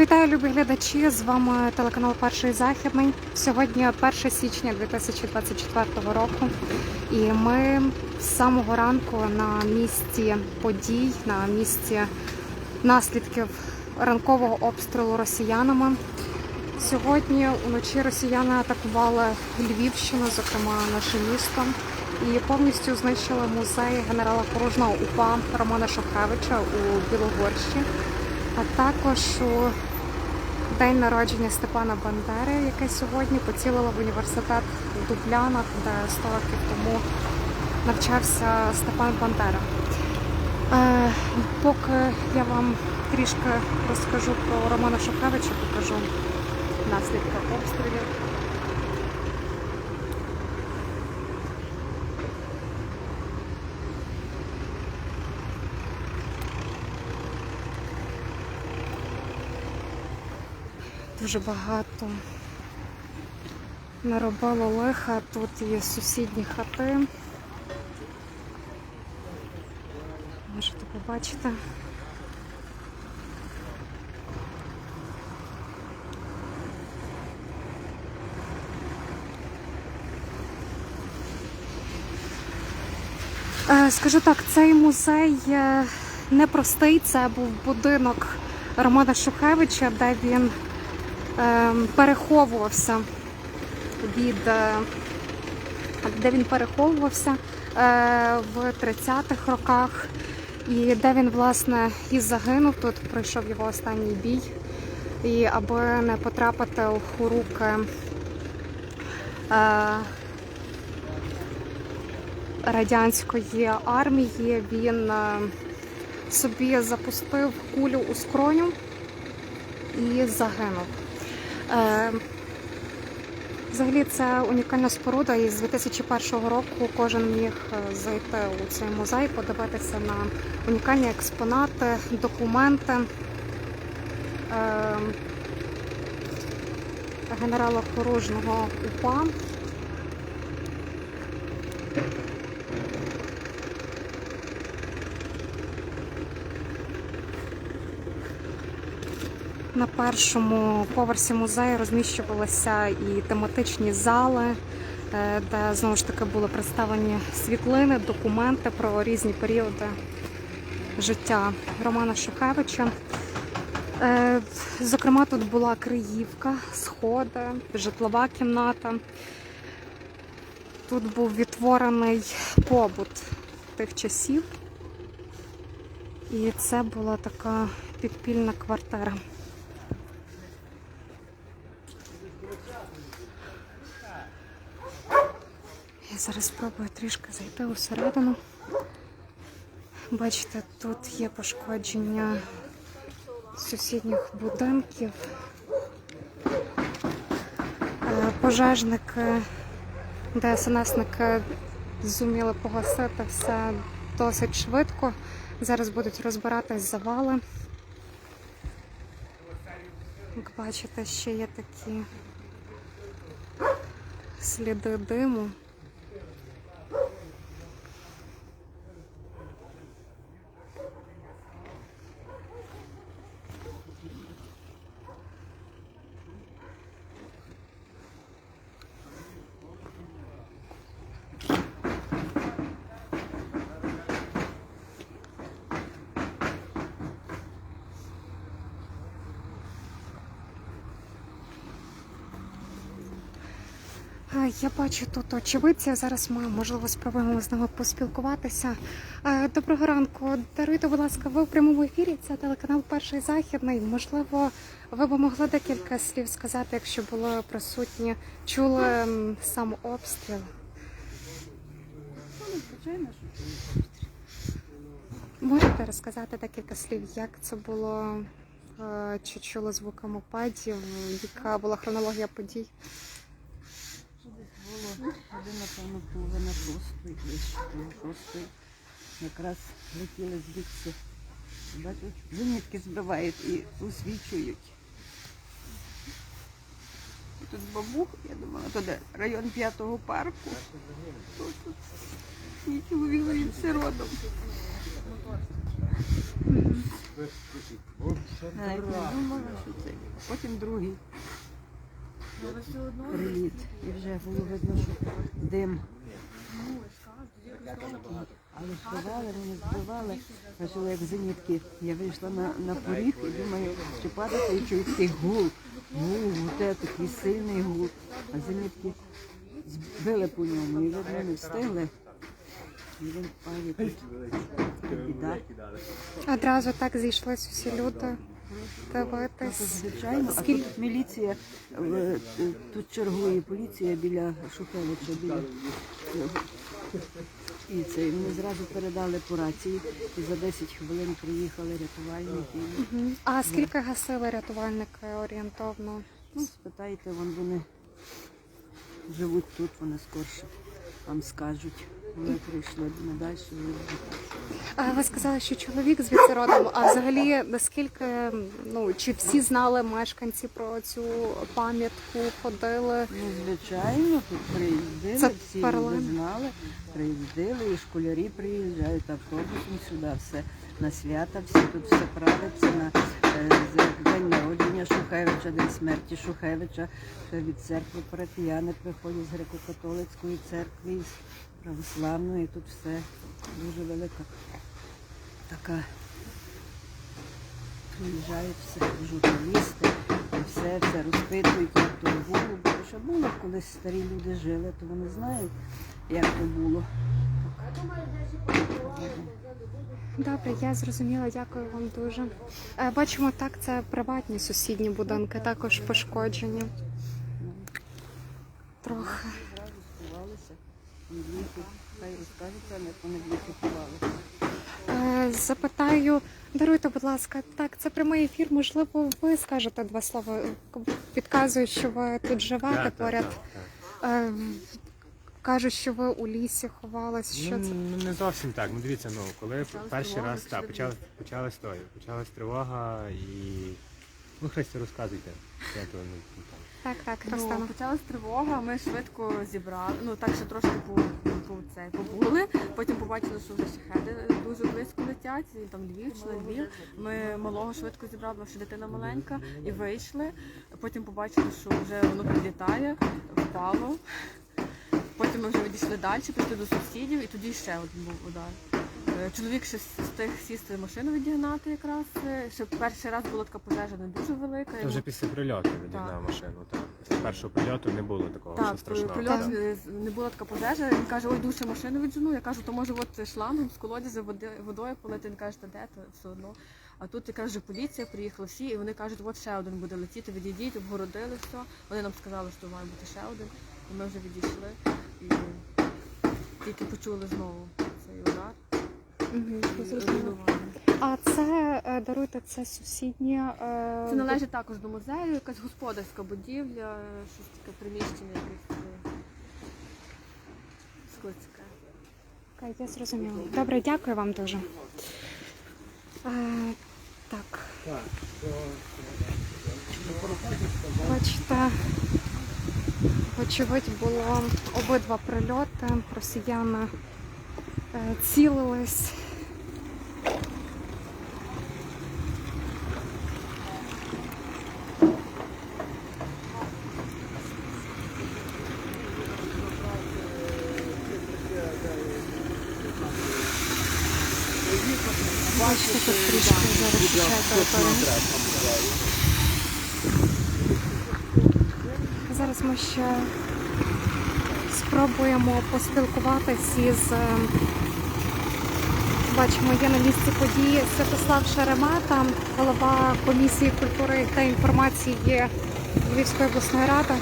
Вітаю, любі глядачі! З вами телеканал Перший Західний. Сьогодні 1 січня 2024 року. І ми з самого ранку на місці подій, на місці наслідків ранкового обстрілу росіянами. Сьогодні уночі росіяни атакували Львівщину, зокрема наше місто, і повністю знищили музей генерала Порожного УПА Романа Шухевича у Білогорщі, а також у день народження Степана Бандери, яке сьогодні поцілила в університет в Дублянах, де 100 років тому навчався Степан Бандера. Е, поки я вам трішки розкажу про Романа Шухевича, покажу наслідки обстрілів. Дуже багато наробило лиха. Тут є сусідні хати. Можете побачити. Е, Скажу так, цей музей непростий. Це був будинок Романа Шухевича, де він переховувався від е, де він переховувався е, в 30-х роках, і де він власне і загинув. Тут пройшов його останній бій. І аби не потрапити у руки е, радянської армії, він собі запустив кулю у скроню і загинув. Е, Взагалі це унікальна споруда, і з 2001 року кожен міг е, зайти у цей музей, подивитися на унікальні експонати, документи е, генерала Хорожного УПА. На першому поверсі музею розміщувалися і тематичні зали, е, де знову ж таки були представлені світлини, документи про різні періоди життя Романа Шухевича. Е, Зокрема, тут була Криївка, сходи, житлова кімната. Тут був відтворений побут тих часів. І це була така підпільна квартира. Зараз спробую трішки зайти усередину. Бачите, тут є пошкодження сусідніх будинків. Е, Пожежники, ДСНСники зуміли погасити все досить швидко. Зараз будуть розбиратись завали. Як бачите, ще є такі сліди диму. Я бачу тут очевидця. Зараз ми можливо спробуємо з ними поспілкуватися. Е, Доброго ранку. Даруйте, будь ласка, ви в прямому ефірі. Це телеканал Перший Західний. Можливо, ви б могли декілька слів сказати, якщо були присутні, чули сам обстріл. Можете розказати декілька слів, як це було? Е, Чи чули звуки мопедів? Яка була хронологія подій? Один, напевно, половина шостої, десь шостої. Якраз летіли звідси. Бачу, зенітки збивають і освічують. Тут бабух, я думала, то де район п'ятого парку. Тут, тут. Мій чоловік звідси родом. Навіть не думала, що це. Потім другий приліт. І вже було видно, що дим. Але збивали, вони збивали. Бачила, як зенітки. Я вийшла на, на поріг і думаю, що падати і чую такий гул. Гул, оте такий сильний гул. А зенітки збили по ньому і видно не встигли. І він впав біда. Одразу так зійшлись усі люди Звичайно, а Скільки- тут міліція, е, е, тут чергує поліція біля Шухевича, біля. І це і вони зразу передали по рації, і за 10 хвилин приїхали рятувальники. А скільки гасили рятувальники орієнтовно? Ну, спитайте, вон вони живуть тут, вони скорше вам скажуть. Вони прийшли на далі. А ви сказали, що чоловік звідси родом. А взагалі, наскільки ну чи всі знали мешканці про цю пам'ятку, ходили? Ну, звичайно, приїздили, Це всі люди паралельно? знали, приїздили, і школярі приїжджають автобусом сюди, все на свята, всі тут все правиться на е, з- день народження Шухевича, день смерті Шухевича. Ще від церкви парафіяни приходять з греко-католицької церкви, з православної. Тут все дуже велика така. Приїжджають все, журналісти, все, все розпитують, як то було. Бо що було, колись старі люди жили, то вони знають, як то було. Добре, я зрозуміла. Дякую вам дуже. Е, Бачимо, так це приватні сусідні будинки, також пошкоджені. Трохи. Хай розкажуть як вони. Е, Запитаю, даруйте, будь ласка, так, це прямий ефір. Можливо, ви скажете два слова. Підказую, що ви тут живете Так, так, поряд. так, так. Е, Кажуть, що ви у лісі ховались. Що Ну, це? ну, не зовсім так. Ну дивіться, ну коли перший тривога, раз так, пішли почали, почалась той, почалась тривога і. Ну, Христя, розказуйте. Я то не ну, Так, так, Ну, почалась тривога, ми швидко зібрали, ну так що трошки по, по це побули. Потім побачили, що вже шахеди дуже близько летять, і там Львів чи Львів. Ми малого швидко зібрали, тому що дитина маленька, і вийшли. Потім побачили, що вже воно підлітає, впало. Потім ми вже відійшли далі, пішли до сусідів, і тоді ще один був удар. Е, Чоловік ще встиг сісти машину відігнати якраз. Ще перший раз була така пожежа не дуже велика. Це вже після прильоту відігнав машину. Так. Після першого прильоту не було такого, що страшного. прильот так. е, не була така пожежа. Він каже, ой, душе машину віджену. Я кажу, то може от шлангом з колодязя водою полити. Він каже, та де то все одно. А тут я кажу, поліція приїхала всі, і вони кажуть, от ще один буде летіти, відійдіть, обгородили все. Вони нам сказали, що має бути ще один. І ми вже відійшли і тільки почули знову цей удар. А це е, даруйте, це сусіднє. е, Це належить також до музею, якась господарська будівля, щось таке приміщення якесь е, складське. Окей, Я зрозуміла. Добре, дякую вам дуже. Е, так. Бачите, вочевидь, було обидва прильоти. Росіяни цілились. Бачите, тут трішки зараз ще територія. Зараз ми ще спробуємо поспілкуватися із е, бачимо, є на місці події Святослав Шеремета, голова комісії культури та інформації Львівської обласної ради.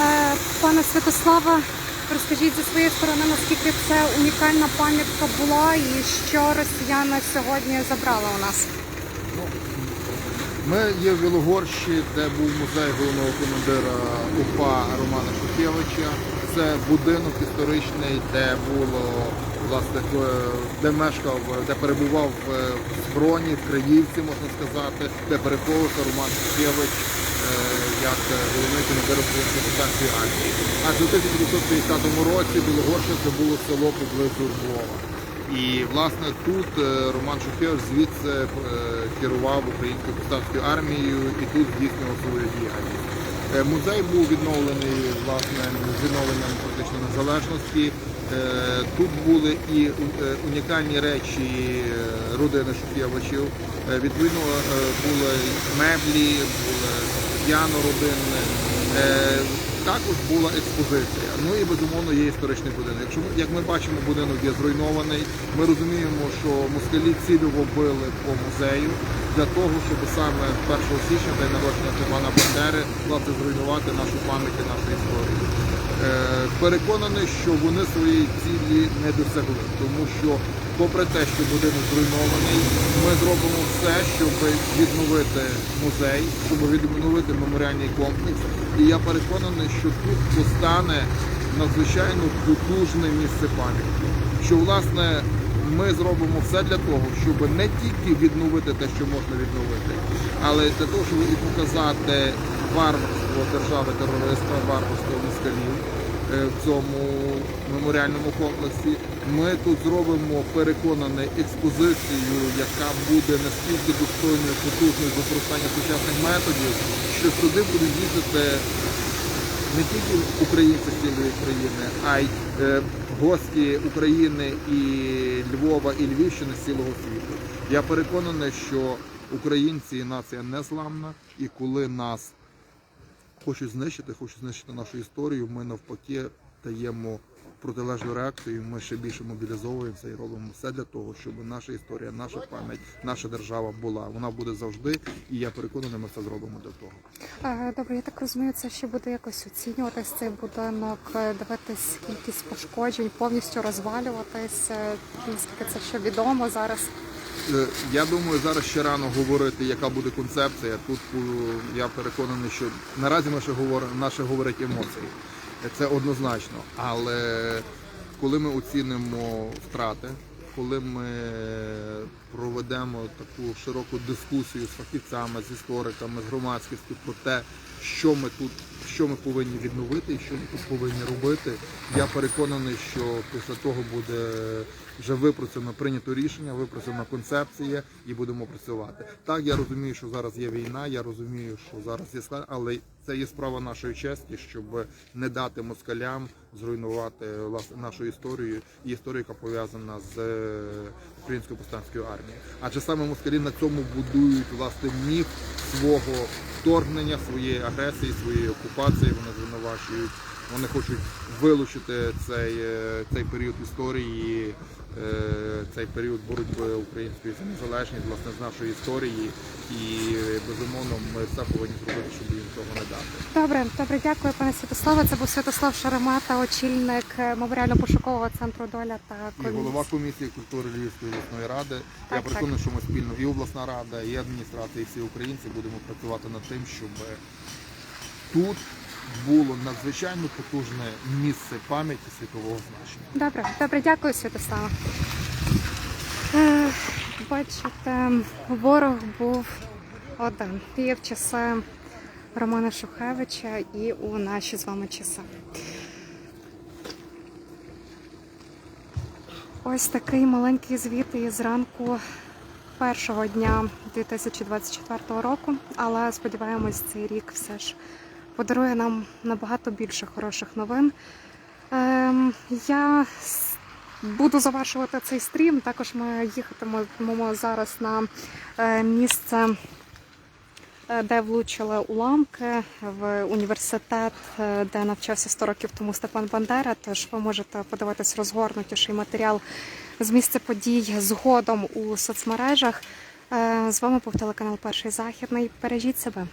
Е, Пане Святославе, розкажіть зі своєї сторони, наскільки це унікальна пам'ятка була і що росіяни сьогодні забрали у нас. Ми є в Білогорщі, де був музей головного командира УПА Романа Шухевича. Це будинок історичний, де було власне де мешкав, де перебував е, в схроні, в Криївці, можна сказати, де переховувався Роман Шухевич як головний командир української армії. А в 1950 році Білогорща це було село поблизу Львова. І власне тут е, Роман Шухевич звідси е, керував українською повстанською армією і тут здійснював свою діяльність. Е, Музей був відновлений власне відновленням практично незалежності. Е, Тут були і е, унікальні речі е, родини Шухевичів. Е, Відповідно, е, були меблі, були п'яно родинне. Також була експозиція. Ну і безумовно є історичний будинок. Якщо як ми бачимо, будинок є зруйнований. Ми розуміємо, що москалі цільово били по музею для того, щоб саме 1 січня, день народження Степана Бандери, власне зруйнувати нашу пам'ять і нашу історію. Е, переконаний, що вони своєї цілі не досягли, тому що, попри те, що будинок зруйнований, ми зробимо все, щоб відновити музей, щоб відновити меморіальний комплекс. І я переконаний, що тут постане надзвичайно потужне місце пам'яті. Що власне ми зробимо все для того, щоб не тільки відновити те, що можна відновити, але для того, щоб і показати варварство держави терориста, варварство москалів е, в цьому меморіальному комплексі. Ми тут зробимо переконаний експозицію, яка буде настільки достойною, потужною з використання сучасних методів, що сюди будуть їздити не тільки українці цілої країни, а й е, гості України і Львова і Львівщини з цілого світу. Я переконаний, що українці і нація незламна, і коли нас хочуть знищити, хочуть знищити нашу історію, ми навпаки даємо протилежну реакцію. Ми ще більше мобілізовуємося і робимо все для того, щоб наша історія, наша пам'ять, наша держава була. Вона буде завжди, і я переконаний, ми це зробимо для того. Добре, я так розумію, це ще буде якось оцінюватись цей будинок, дивитись кількість пошкоджень, повністю розвалюватись. Наскільки це ще відомо зараз? Е, Я думаю, зараз ще рано говорити, яка буде концепція. Тут е, я переконаний, що наразі ми ще говоримо, наші говорять емоції. Це однозначно. Але коли ми оцінимо втрати, коли ми проведемо таку широку дискусію з фахівцями, з істориками, з громадськістю про те, що ми тут, що ми повинні відновити і що ми тут повинні робити, я переконаний, що після того буде вже випрацьовано прийнято рішення, випрацьована концепція і будемо працювати. Так, я розумію, що зараз є війна, я розумію, що зараз є складно, але це є справа нашої честі, щоб не дати москалям зруйнувати нашу історію і історію, яка пов'язана з е, українською повстанською армією. Адже саме москалі на цьому будують власне міф свого вторгнення, своєї агресії, своєї окупації. Вони звинувачують. Вони хочуть вилучити цей, е, цей період історії, цей період боротьби української за незалежність, власне, з нашої історії. І е, безумовно ми все повинні зробити, щоб їм цього не дати. Добре, добре, дякую, пане Святославе. Це був Святослав Шеремета, очільник е, меморіально-пошукового центру доля та І комісії. голова комісії культури Львівської обласної ради. Я Так, переконаний, що ми спільно і обласна рада, і адміністрація, і всі українці будемо працювати над тим, щоб тут було надзвичайно потужне місце пам'яті світового значення. Добре, добре, дякую, Святослава. Е, Бачите, ворог був один і в часи Романа Шухевича, і у наші з вами часи. Ось такий маленький звіт із ранку першого дня 2024 року, але сподіваємось, цей рік все ж подарує нам набагато більше хороших новин. Ем, я буду завершувати цей стрім. Також ми їхатимемо зараз на е, місце, е, де влучили уламки в університет, е, де навчався 100 років тому Степан Бандера. Тож ви можете подивитись розгорнутіший матеріал з місця подій згодом у соцмережах. З вами був телеканал Перший Західний. Бережіть себе.